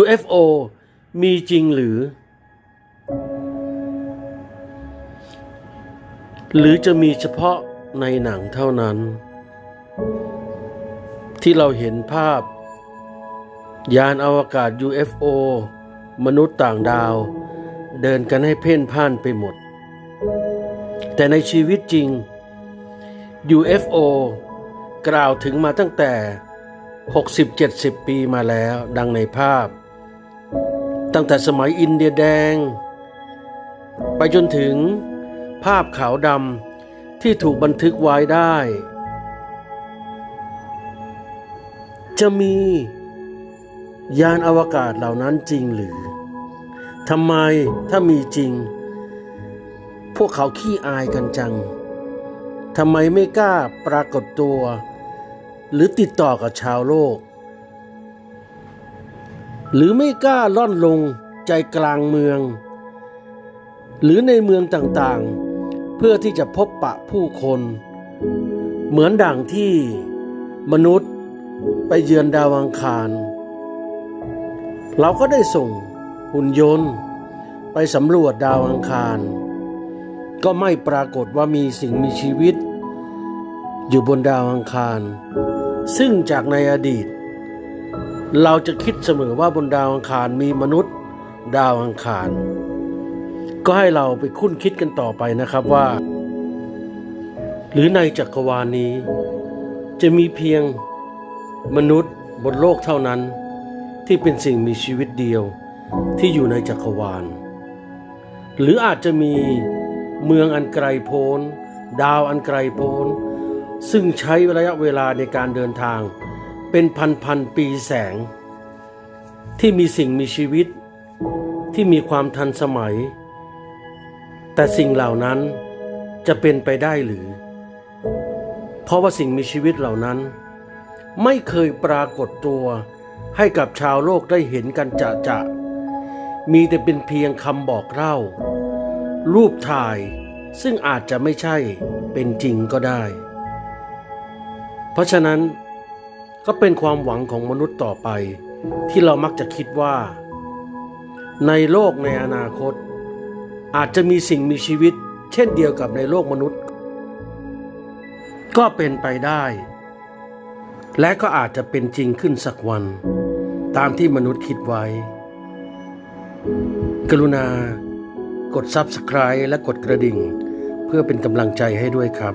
UFO มีจริงหรือ หรือจะมีเฉพาะในหนังเท่านั้น ที่เราเห็นภาพ ยานอวกาศ UFO มนุษย์ต่างดาว เดินกันให้เพ่นพ่านไปหมด แต่ในชีวิตจริง UFO กล่าวถึงมาตั้งแต่ 60-70 ปีมาแล้วดังในภาพ ตั้งแต่สมัยอินเดียแดง ไปจนถึงภาพขาวดำที่ถูกบันทึกไว้ได้ จะมียานอวกาศเหล่านั้นจริงหรือทำไมถ้ามีจริง พวกเขาขี้อายกันจังทำไมไม่กล้าปรากฏตัว หรือติดต่อกับชาวโลก หรือไม่กล้าล่อนลงใจกลางเมือง หรือในเมืองต่างๆ เพื่อที่จะพบปะผู้คน เหมือนดังที่มนุษย์ไปเยือนดาวอังคาร เราก็ได้ส่งหุ่นยนต์ไปสำรวจดาวอังคาร ก็ไม่ปรากฏว่ามีสิ่งมีชีวิต อยู่บนดาวอังคาร ซึ่งจากในอดีต เราจะคิดเสมอว่าบนดาวอังคารมีมนุษย์ ดาวอังคาร ก็ให้เราไปคุ้นคิดกันต่อไปนะครับว่า หรือในจักรวาลนี้ จะมีเพียงมนุษย์บนโลกเท่านั้น ที่เป็นสิ่งมีชีวิตเดียวที่อยู่ในจักรวาล หรืออาจจะมีเมืองอันไกลโพ้น ดาวอันไกลโพ้น ซึ่งใช้ระยะเวลาในการเดินทาง เป็นพันพันๆปีแสง ที่มีสิ่งมีชีวิต ที่มีความทันสมัย แต่สิ่งเหล่านั้นจะเป็นไปได้หรือ เพราะว่าสิ่งมีชีวิตเหล่านั้น ไม่เคยปรากฏตัวให้กับชาวโลกได้เห็นกันจะจะมีแต่เป็นเพียงคำบอกเล่า รูปถ่ายซึ่งอาจจะไม่ใช่เป็นจริงก็ได้ เพราะฉะนั้นก็เป็นความหวังของมนุษย์ต่อไป ที่เรามักจะคิดว่า ในโลกในอนาคต อาจจะมีสิ่งมีชีวิต เช่นเดียวกับในโลกมนุษย์ ก็เป็นไปได้ และก็อาจจะเป็นจริงขึ้นสักวัน ตามที่มนุษย์คิดไว้ กรุณากด Subscribe และกดกระดิ่ง เพื่อเป็นกำลังใจให้ด้วยครับ